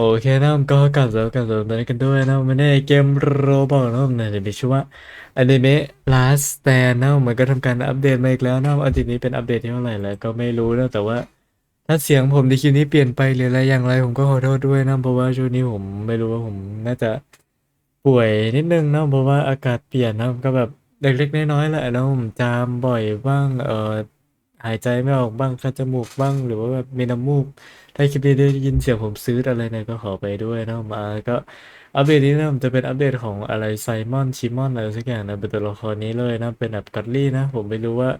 โอเคนะครับก็กลับแล้วกลับแล้วตอนนี้กันด้วยนะไม่ได้เกมโรบอกนะครับนะจะมีชื่อว่าอนิเมะ Last Stand นะมันก็ทำการอัปเดตมาอีกแล้วนะอันทีนี้เป็นอัปเดตที่เท่าไหร่แล้วก็ไม่รู้นะแต่ว่าถ้าเสียงผมในคลิปนี้เปลี่ยนไปหรืออะไรอย่างไรผมก็ขอโทษด้วยนะเพราะว่าช่วงนี้ผมไม่รู้ว่าผมน่าจะป่วยนิดนึงนะเพราะว่าอากาศเปลี่ยนนะก็แบบเล็กๆน้อยๆแหละนะผมจามบ่อยบ้างเออ หายใจไม่ออกบ้างคัดจมูกบ้าง หรือว่าแบบมีน้ำมูก ถ้าคลิปนี้ได้ยินเสียงผมซื้ออะไรเนี่ยก็ขอไปด้วยนะมาก็อัปเดตนี้นะมันจะเป็นอัปเดตของอะไรไซมอนชิมอนอะไรสักอย่างนะเป็นตัวละครนี้เลยนะเป็นแบบกัตลี่นะ ผมไม่รู้ว่า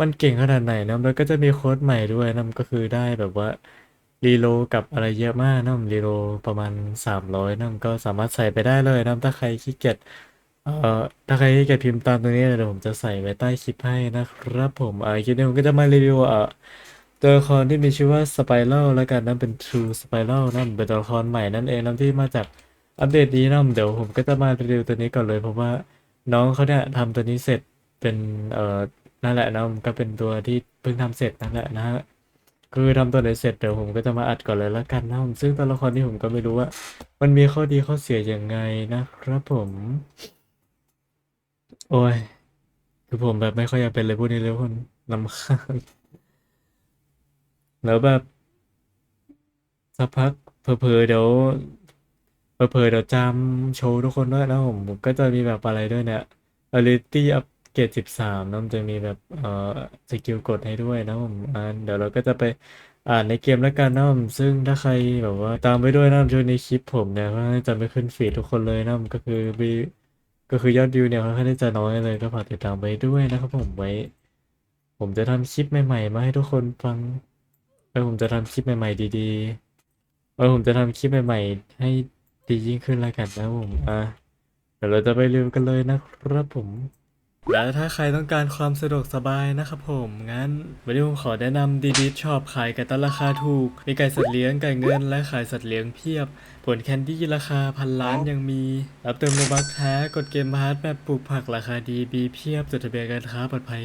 มันเก่งขนาดไหนนะแล้วก็จะมีโค้ดใหม่ด้วยนะก็คือได้แบบว่ารีโลกับอะไรเยอะมากนะรีโลประมาณ 300นะมันก็สามารถใส่ไปได้เลยนะถ้าใครขี้เกียจ เอ่อถ้าใครขี้เกียจพิมพ์ตามตรงนี้เดี๋ยวผมจะใส่ไว้ใต้คลิปให้นะครับผมอ่าคลิปนี้ผมก็จะมารีวิวอะตัวละครที่มีชื่อว่าสไปรัลแล้วกันนั่นเป็น True Spiral นั่นเป็นตัวละครใหม่นั่นเองนั่นที่มาจากอัปเดตนี้นะเดี๋ยวผมก็จะมารีวิวตัวนี้ก่อนเลยเพราะว่าน้องเขาเนี่ยทำตัวนี้เสร็จเป็นเอ่อนั่นแหละนะก็เป็นตัวที่เพิ่งทำเสร็จนั่นแหละนะฮะคือทำตัวไหนเสร็จเดี๋ยวผมก็จะมาอัดก่อนเลยแล้วกันนะซึ่งตัวละครที่ผมก็ไม่รู้ว่า มันมีข้อดีข้อเสียยังไงนะครับผม โอ้ย คือผมแบบไม่ค่อยอยากเป็นเลยพวกนี้เลยคนลำคาญแล้วแบบ สักพักเผลอเดี๋ยวเผลอเดี๋ยวจำโชว์ทุกคนด้วยนะผมก็จะมีแบบอะไรด้วยเนี่ย ability อัปเกรดสิบสามนะมันจะมีแบบเอ่อสกิลกดให้ด้วยนะผมอ่าเดี๋ยวเราก็จะไปอ่านในเกมแล้วกันนะผมซึ่งถ้าใครแบบว่าตามไปด้วยนะช่วงนี้คลิปผมเนี่ยก็จะไม่ขึ้นฟีดทุกคนเลยนะก็คือมี ก็คือยอดวิวเนี่ยค่อนข้างที่จะน้อยเลยก็ฝากติดตามไปด้วยนะครับผมไว้ ผมจะทำคลิปใหม่ๆมาให้ทุกคนฟังเออผมจะทำคลิปใหม่ ๆ ดีๆเออผมจะทำคลิปใหม่ ๆ ให้ดียิ่งขึ้นแล้วกันนะผมอะเดี๋ยวเราจะไปรีวิวกันเลยนะครับผม และถ้าใครต้องการความสะดวกสบายนะครับผม งั้นวันนี้ผมขอแนะนำดีดีช็อปขายไก่ตันราคาถูก มีไก่สัตว์เลี้ยงไก่เงินและขายสัตว์เลี้ยงเพียบ ผลแคนดี้ราคาพันล้านยังมี รับเติมโลบัคแท้กดเกมพาร์ทแบบปลูกผักราคาดีบีเพียบจดทะเบียนการค้าปลอดภัย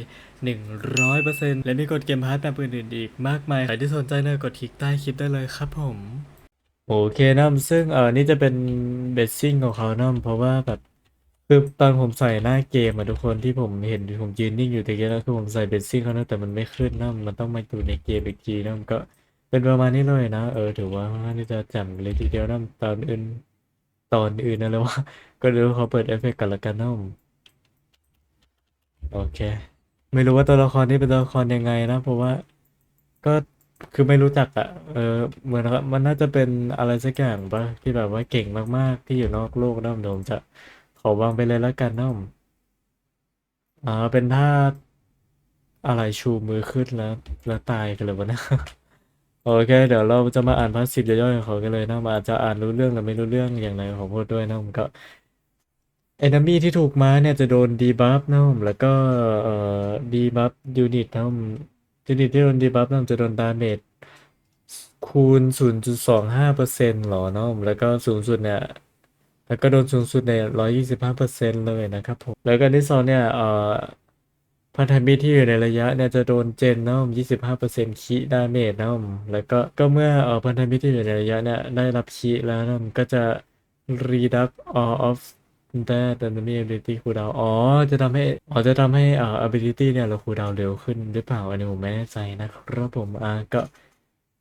100%และมีกดเกมพาร์ทแบบอื่นๆอีกมากมาย ใครที่สนใจเนี่ยกดคลิกใต้คลิปได้เลยครับผมโอเคนะซึ่งเออนี่จะเป็นเบสซิ่งของเขานะเพราะว่าแบบ คือตอนผมใส่หน้าเกมอะทุกคนที่ผมเห็นผมยืนนิ่งอยู่ตะกี้แล้วคือผมใส่เบสซิ่งเขานะแต่มันไม่ขึ้นนะมันต้องมาอยู่ในเกมอีกทีนะมันก็เป็นประมาณนี้เลยนะ เออถือว่าค่อนข้างที่จะแจ่มเลยทีเดียวนะตอนอื่นตอนอื่นนะแล้วว่า ก็เดี๋ยวเขาเปิดเอฟเฟกต์กันละกันนะโอเค ไม่รู้ว่าตัวละครนี้เป็นตัวละครยังไงนะ เพราะว่าก็คือไม่รู้จักอะเออเหมือนกับมันน่าจะเป็นอะไรสักอย่างปะที่แบบว่าเก่งมากๆที่อยู่นอกโลกนะผมจะ ขอวางไปเลยแล้วกันนะอ่าเป็นท่าอะไรชูมือขึ้นแล้ว แล้วตายกันเลยวะนะโอเค เดี๋ยวเราจะมาอ่านพาสซีฟย่อยๆของเขากันเลยนะมาอาจจะอ่านรู้เรื่องหรือไม่รู้เรื่องอย่างไรขอโทษด้วยนะผมก็เอนมีที่ถูกมาเนี่ยจะโดนดีบัฟนะผมแล้วก็เอ่อดีบัฟยูนิตนะผมยูนิตที่โดนดีบัฟนะผมจะโดนดาเมจคูณ 0.25%หรอเนาะมแล้วก็สูงสุดเนี่ย แล้วก็โดนสูงสุดใน 125%เลยนะครับผม แล้วก็ที่สองเนี่ยเอ่อพันธมิตรที่อยู่ในระยะเนี่ยจะโดนเจนนะผม25%คีดาเมจนะผมแล้วก็ก็เมื่อเอ่อพันธมิตรที่อยู่ในระยะเนี่ยได้รับคีแล้วนะผมก็จะ reduct all of แต่แต่มันมี ability cooldown อ๋อ จะทำให้ อ๋อ จะทำให้อ่า ability เนี่ย เรา cooldown เร็วขึ้นหรือเปล่า อันนี้ผมไม่แน่ใจนะครับผม อ่า ก็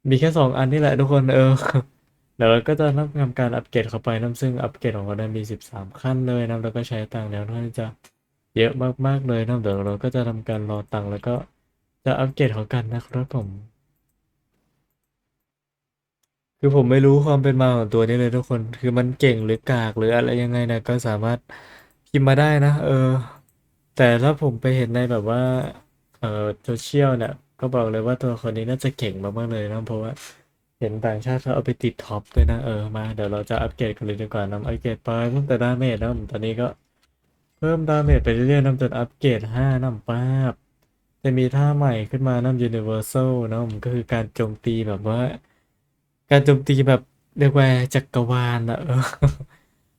มีแค่สองอันนี่แหละทุกคน เออ เดี๋ยวเราก็จะทำการอัปเกรดเข้าไปนะซึ่งอัปเกรดของเราได้มี 13 ขั้นเลยนะแล้วก็ใช้ตังค์แล้วน่าจะเยอะมากๆเลยนะเดี๋ยวเราก็จะทำการรอตังค์แล้วก็จะอัปเกรดเขากันนะครับผม คือผมไม่รู้ความเป็นมาของตัวนี้เลยทุกคน คือมันเก่งหรือกากหรืออะไรยังไงนะก็สามารถพิมพ์มาได้นะ เออ แต่ถ้าผมไปเห็นในแบบว่า เออโซเชียลเนี่ยก็บอกเลยว่าตัวคนนี้น่าจะเก่งมากๆเลยนะเพราะว่า เห็นต่างชาติเขาเอาไปติดท็อปด้วยนะ เออมา เดี๋ยวเราจะอัปเกรดกันเลยดีกว่านำอัปเกรดไปเพิ่มแต่ดาเมจนะตอนนี้ก็เพิ่มดาเมจไปเรื่อยๆนำจนอัปเกรดห้านำป้าบจะมีท่าใหม่ขึ้นมานำ Universal นะมันก็คือการโจมตีแบบว่า การโจมตีแบบเรียกว่าจักรวาลอะเออ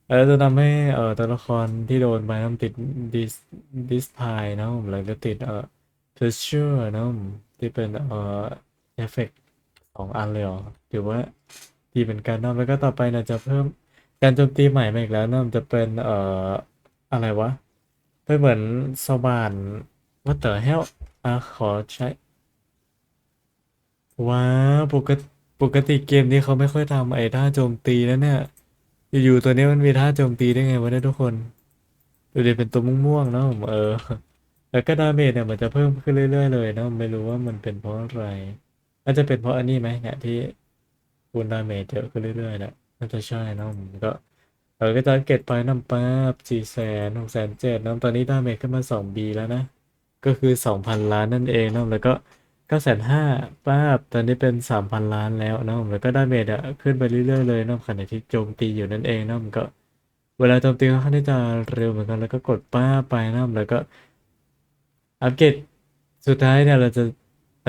เออจะทำให้เออตัวละครที่โดนไปน้ำติดดิสดิสพายนะผมแล้วก็ติดเออเทเชอร์นะที่เป็นเออเอฟเฟกต์ องอันเลยเหรอหรือว่าดีเหมือนกันนะแล้วก็ต่อไปนี่ยจะเพิ่มการโจมตีใหม่มาอีกแล้วนะจะเป็นเอ่ออะไรวะเป็นเหมือนสว่าน what the hell อะขอใช้ว้าปกติปกติเกมนี้เขาไม่ค่อยทำไอ้ท่าโจมตีแล้วเนี่ยอยู่ๆตัวนี้มันมีท่าโจมตีได้ไงวะเนี่ยทุกคนดูดิเป็นตัวม่วงๆเนาะเออ แล้วก็ดาเมจเนี่ยมันจะเพิ่มขึ้นเรื่อยๆเลยเนาะไม่รู้ว่ามันเป็นเพราะอะไร น่าจะเป็นเพราะอันนี้ไหมเนี่ยที่คูณดาเมจเยอะขึ้นเรื่อยๆนะน่าจะใช่เนาะมันก็เออก็จะเก็บไปน้ำป๊าบสี่แสนหกแสนเจ็ดน้ำตอนนี้ดาเมจขึ้นมาสองบีแล้วนะ ก็คือสองพันล้านนั่นเองเนาะแล้วก็เก้าแสนห้าป้าบตอนนี้เป็นสามพันล้านแล้วเนาะแล้วก็ดาเมจอะขึ้นไปเรื่อยๆเลยนะขณะที่โจมตีอยู่นั่นเองนาะมันก็ เวลาโจมตีค่อนข้างที่จะเร็วเหมือนกันแล้วก็กดป้าบไปนะแล้วก็อัปเกรดสุดท้ายเนี่ยเราจะ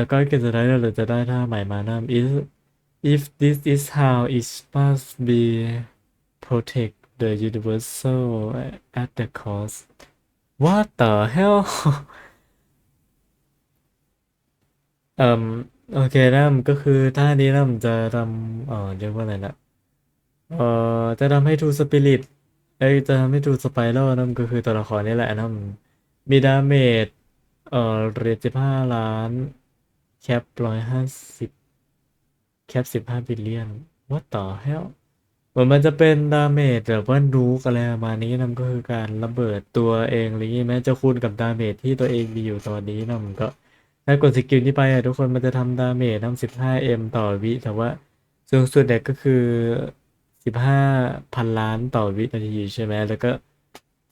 แล้วก็เกรดสุดท้ายเราจะได้ท่าใหม่มานะ if if this is how it must be protect the universal at the cost what the hell เอ่มโอเคนะมันก็คือท่านี้นะมันจะทำเอ่อเรียกว่าอะไรนะเอ่อจะทำให้ True Spirit เอ้ยจะทำให้ True Spiral นะมันก็คือตัวละครนี่แหละนะมีดาเมจเอ่อเรียสิบห้าล้าน แคปร้อยห้าสิบแคปสิบห้าบิลเลียน what the hell เหมือนมันจะเป็นดาเมจแบบว่านูกอะไรประมาณนี้นะมันก็คือการระเบิดตัวเองอะไรอย่างงี้แม้จะคูณกับดาเมจที่ตัวเองมีอยู่ตอนนี้นะมันก็ถ้ากดสกิลนี้ไปอะทุกคนมันจะทำดาเมจทำสิบห้าเอ็มต่อวิแต่ว่าสูงสุดเนี่ก็คือสิบห้าพันล้านต่อวินาทีใช่ไหมแล้วก็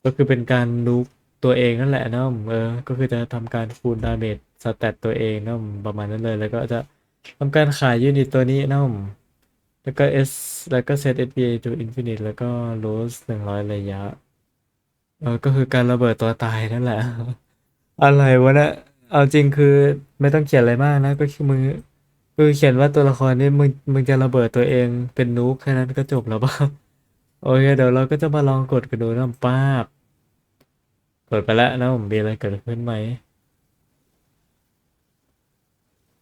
ก็คือเป็นการลุก ตัวเองนั่นแหละเนาะเออ ก็คือจะทำการคูณดาเมจสแตตตัวเองเนาะประมาณนั้นเลย แล้วก็จะทำการขายยูนิตตัวนี้เนาะแล้วก็ S แล้วก็ set SPA to infinite แล้วก็ lose หนึ่งร้อยระยะ เออ ก็คือการระเบิดตัวตายนั่นแหละ อะไรวะเนี่ยเอาจริงคือไม่ต้องเขียนอะไรมากนะ ก็คือมึงคือเขียนว่าตัวละครนี้มึงมึงจะระเบิดตัวเองเป็นนู๊กแค่นั้นก็จบแล้วป่ะโอเคเดี๋ยวเราก็จะมาลองกดกันดูนะป้าบ กดไปแล้วนะผมมีอะไรเกิดขึ้นไหม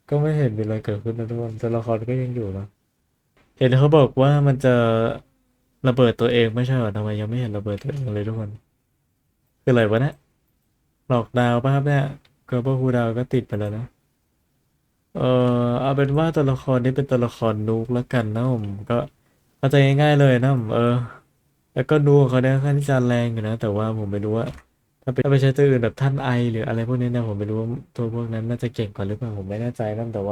ก็ไม่เห็นมีอะไรเกิดขึ้นนะทุกคนตัวละครก็ยังอยู่นะเห็นเขาบอกว่ามันจะระเบิดตัวเองไม่ใช่เหรอทำไมยังไม่เห็นระเบิดตัวเองเลยทุกคนคืออะไรวะเนี่ยหลอกดาวป่ะครับเนี่ยเกิร์ลคูดาวก็ติดไปแล้วนะเออเอาเป็นว่าตัวละครนี้เป็นตัวละครนูกแล้วกันนะผมก็เข้าใจง่ายๆเลยนะผมเออ แล้วก็ดูของเขาเนี่ยค่อนข้างจะแรงอยู่นะแต่ว่าผมไม่รู้ว่า ถ้าเปถ้าเปใช้ตัวอื่นแบบท่านไอหรืออะไรพวกนี้นะผมไม่รู้ว่าตัวพวกนั้นน่าจะเก่งกว่าหรือเปล่าผมไม่แน่ใจนะแต่ว่า